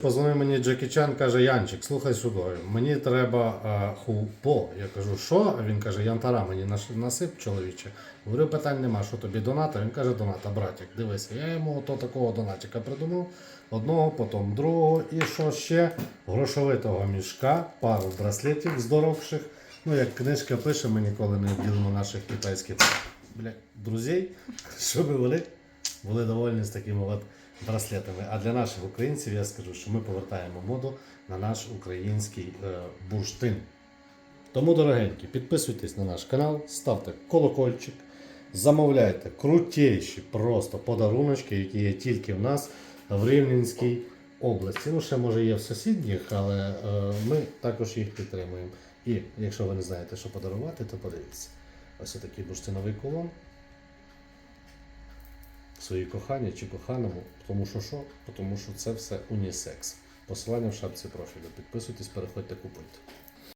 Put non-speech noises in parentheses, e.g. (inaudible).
Позвонив мені Джекі Чан, каже, Янчик, слухай сюди, мені треба а, хупо. Я кажу, що? Він каже, янтара мені насип чоловіче. Говорю, питань нема, що тобі доната? Він каже, доната, братик, дивися. Я йому ото такого донатика придумав. Одного, потім другого. І що ще? Грошовитого мішка, пару браслетів здоровших. Ну, як книжка пише, ми ніколи не обділимо наших китайських блядь, друзів, (laughs) щоб вони були довольні з такими от браслетами. А для наших українців я скажу, що ми повертаємо моду на наш український е, бурштин. Тому, дорогенькі, підписуйтесь на наш канал, ставте колокольчик, замовляйте крутіші просто подаруночки, які є тільки в нас в Рівненській області. Ну, ще може є в сусідніх, але е, ми також їх підтримуємо. І якщо ви не знаєте, що подарувати, то подивіться. Ось такий бурштиновий колон своїй коханій чи коханому, тому що що? Тому що це все унісекс. Посилання в шапці профілю. Підписуйтесь, переходьте, купуйте.